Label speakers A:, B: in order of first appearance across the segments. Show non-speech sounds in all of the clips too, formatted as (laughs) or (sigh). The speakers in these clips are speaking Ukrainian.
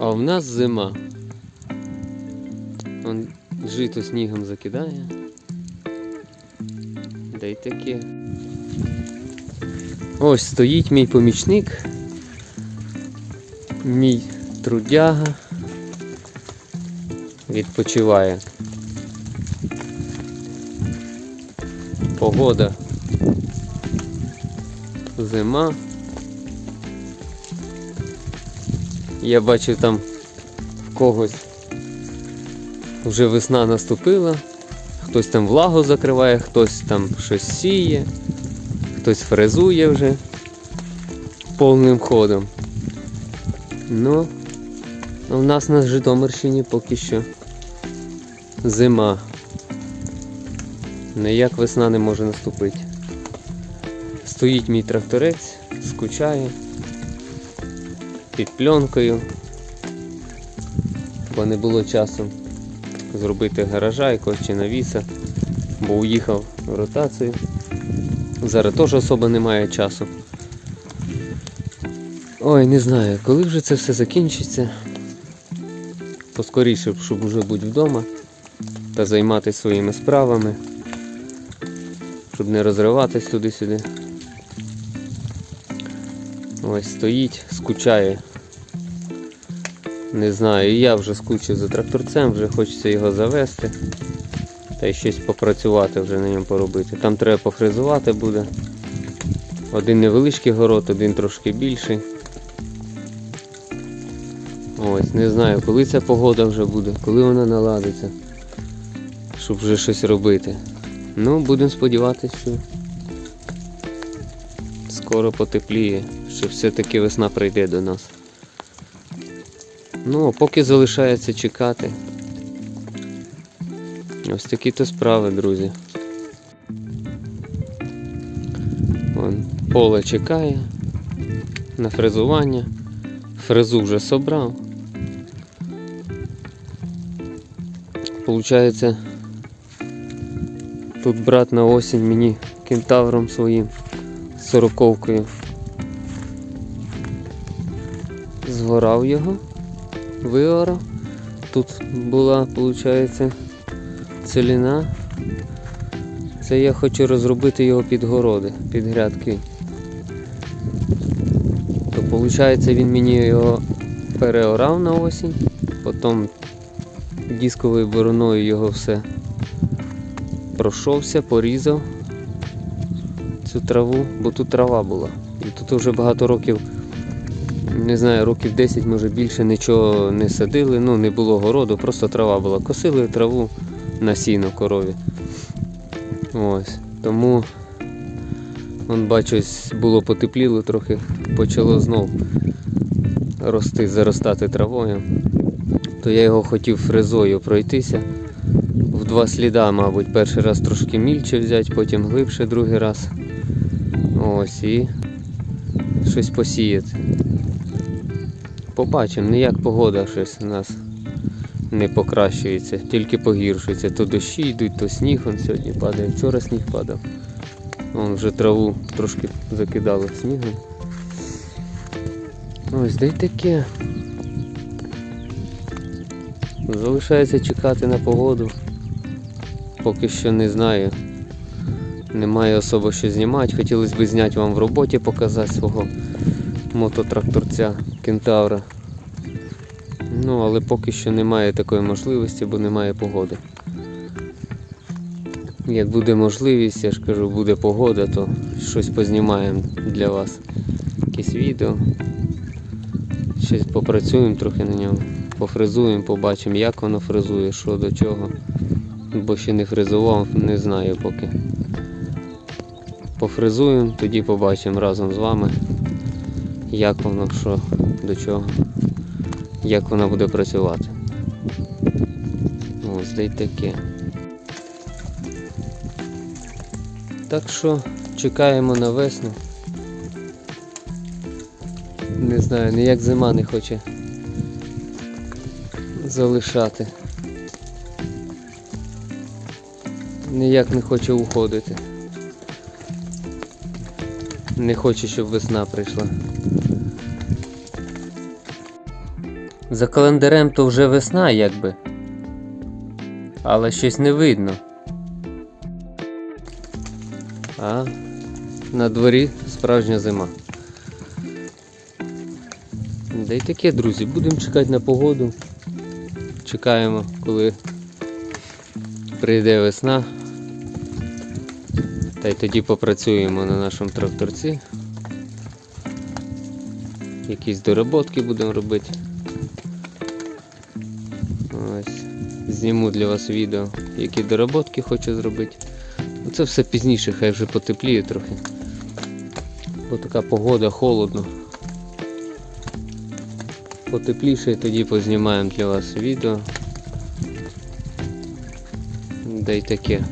A: А в нас зима. Он жито снігом закидає. Да й таке. Ось стоїть мій помічник. Мій трудяга. Відпочиває. Погода. Зима. Я бачив там в когось вже весна наступила, хтось там влагу закриває, хтось там щось сіє, хтось фрезує вже повним ходом. Ну, в нас на Житомирщині поки що зима. Ніяк весна не може наступити. Стоїть мій тракторець, скучає під пленкою, бо не було часу зробити гаража якогось чи навіса, бо уїхав в ротацію. Зараз теж особо немає часу. Ой, не знаю, коли вже це все закінчиться. Поскоріше, щоб вже бути вдома та займатися своїми справами, щоб не розриватись туди-сюди. Ось стоїть, скучає. Не знаю, я вже скучив за тракторцем, вже хочеться його завести. Та й щось попрацювати вже на ньому поробити. Там треба пофрезувати буде. Один невеличкий город, один трошки більший. Ось, не знаю, коли ця погода вже буде, коли вона наладиться, щоб вже щось робити. Ну, будемо сподіватися, що скоро потепліє, що все-таки весна прийде до нас. Ну, а поки залишається чекати. Ось такі то справи, друзі. Вон, поле чекає на фрезування. Фрезу вже собрав. Получається, тут брат на осінь мені кентавром своїм сороковкою згорав його, виорав. Тут була, виходить, целіна. Це я хочу розробити його під городи, під грядки. То виходить він мені його переорав на осінь, потім дисковою бороною його все пройшовся, порізав цю траву, бо тут трава була. І тут вже багато років, не знаю, років 10, може більше нічого не садили, ну не було городу, просто трава була. Косили траву на сіно корові. Ось. Тому Вон бачу, було потепліло трохи, почало знов рости, заростати травою. То я його хотів фрезою пройтися. В два сліда, мабуть, перший раз трошки мільче взяти, потім глибше другий раз. Ось і щось посіяти. Побачимо, ніяк погода щось у нас не покращується, тільки погіршується. То дощі йдуть, то сніг он сьогодні падає. Вчора сніг падав. Вон вже траву трошки закидало снігом. Ось де таке. Залишається чекати на погоду. Поки що не знаю. Немає особо що знімати. Хотілося б зняти вам в роботі, показати свого мототракторця кентавра. Ну, але поки що немає такої можливості, бо немає погоди. Як буде можливість, я ж кажу, буде погода, то щось познімаємо для вас. Якесь відео. Щось попрацюємо трохи на ньому, пофрезуємо, побачимо, як воно фрезує, що до чого. Бо ще не фрезував, не знаю поки. Пофрезуємо, тоді побачимо разом з вами, як воно, що до чого, як вона буде працювати. Ось де й таке. Так що чекаємо на весну. Не знаю, ніяк зима не хоче залишати. Ніяк не хоче уходити. Не хоче, щоб весна прийшла. За календарем то вже весна, якби. Але щось не видно. А на дворі справжня зима. Да й таке, друзі, будемо чекати на погоду. Чекаємо, коли прийде весна. Та й тоді попрацюємо на нашому тракторці. Якісь доработки будемо робити. Ось. Зніму для вас відео, які доработки хочу зробити. Ну, Це все пізніше, хай вже потепліє трохи. Бо така погода, холодно. Потепліше тоді познімаємо для вас відео. Да й таке.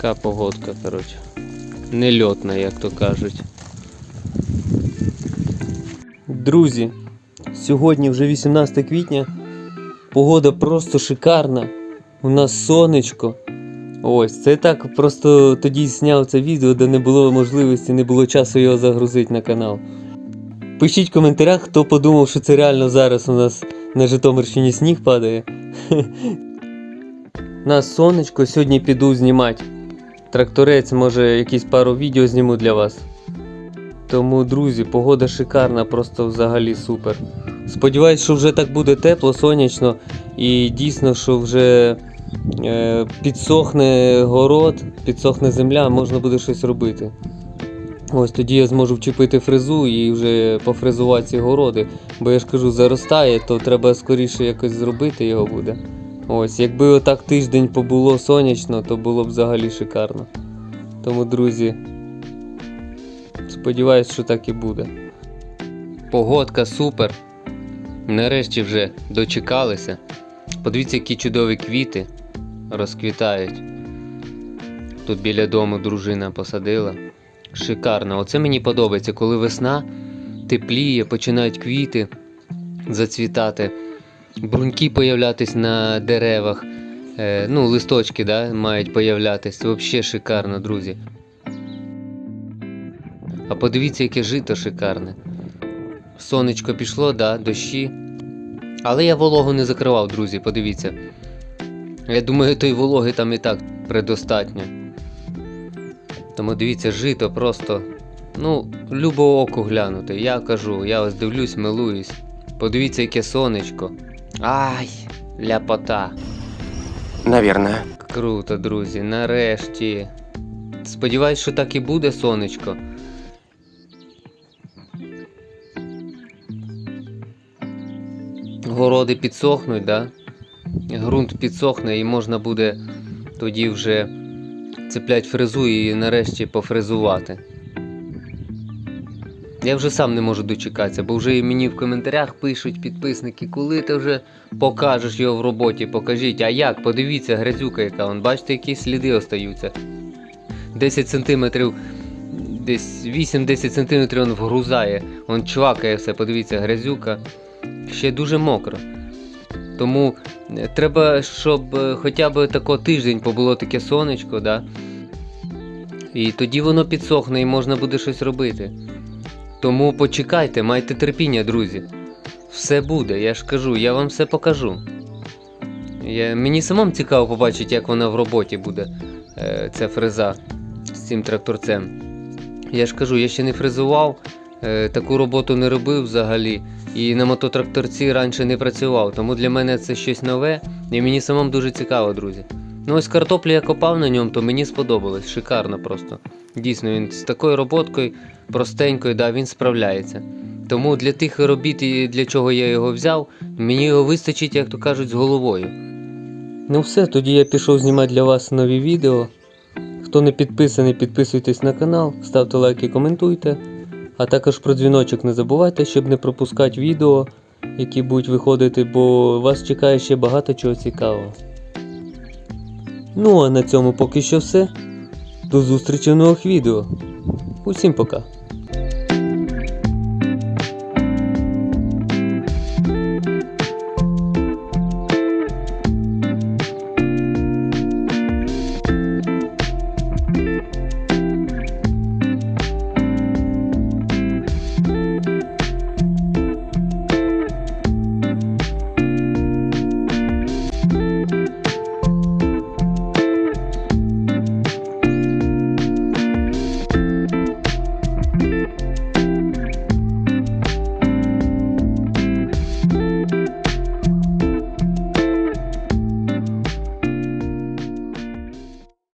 A: Така погодка, коротше. Нельотна, як то кажуть. Друзі, сьогодні вже 18 квітня. Погода просто шикарна. У нас сонечко. Ось, це так просто тоді зняв це відео, де не було можливості, не було часу його загрузити на канал. Пишіть в коментарях, хто подумав, що це реально зараз у нас на Житомирщині сніг падає. (laughs) У нас сонечко, сьогодні піду знімати. Тракторець, може, якісь пару відео зніму для вас. Тому, друзі, погода шикарна, просто взагалі супер. Сподіваюсь, що вже так буде тепло, сонячно і дійсно, що вже е, підсохне город, підсохне земля, можна буде щось робити. Ось тоді я зможу вчепити фрезу і вже пофрезувати ці городи. Бо я ж кажу, заростає, то треба скоріше якось зробити його буде. Ось, якби отак тиждень побуло сонячно, то було б взагалі шикарно. Тому, друзі, сподіваюсь, що так і буде. Погодка супер. Нарешті вже дочекалися. Подивіться, які чудові квіти розквітають. Тут біля дому дружина посадила. Шикарно. Оце мені подобається, коли весна тепліє, починають квіти зацвітати, бруньки появлятись на деревах. Е, ну, листочки да, мають появлятись. Взагалі шикарно, друзі. А подивіться, яке жито шикарне. Сонечко пішло, да, дощі. Але я вологу не закривав, друзі, подивіться. Я думаю, той вологи там і так предостатньо. Тому дивіться, жито просто. Ну, любо оку глянути. Я кажу, я ось дивлюсь, милуюсь. Подивіться, яке сонечко. Ай, ляпота.
B: Наверное.
A: Круто, друзі, нарешті. Сподіваюсь, що так і буде сонечко. Городи підсохнуть, да? Грунт підсохне і можна буде тоді вже цеплять фрезу і нарешті пофрезувати. Я вже сам не можу дочекатися, бо вже і мені в коментарях пишуть підписники, коли ти вже покажеш його в роботі, покажіть. А як? Подивіться, грязюка яка, вон, бачите, які сліди остаються. 10 сантиметрів, десь 8-10 сантиметрів він вгрузає, он чвакає все, подивіться, грязюка. Ще дуже мокро. Тому е, треба, щоб е, хоча б тако тиждень побуло таке сонечко, да? і тоді воно підсохне і можна буде щось робити. Тому почекайте, майте терпіння, друзі. Все буде, я ж кажу, я вам все покажу. Я, мені самому цікаво побачити, як вона в роботі буде, е, ця фреза з цим тракторцем. Я ж кажу, я ще не фрезував, е, таку роботу не робив взагалі. І на мототракторці раніше не працював, тому для мене це щось нове, і мені самому дуже цікаво, друзі. Ну ось картоплю я копав на ньому, то мені сподобалось, шикарно просто. Дійсно, він з такою роботкою простенькою, да, він справляється. Тому для тих робіт, і для чого я його взяв, мені його вистачить, як то кажуть, з головою. Ну все, тоді я пішов знімати для вас нові відео. Хто не підписаний, підписуйтесь на канал, ставте лайки, коментуйте. А також про дзвіночок не забувайте, щоб не пропускати відео, які будуть виходити, бо вас чекає ще багато чого цікавого. Ну а на цьому поки що все. До зустрічі в нових відео. Усім пока.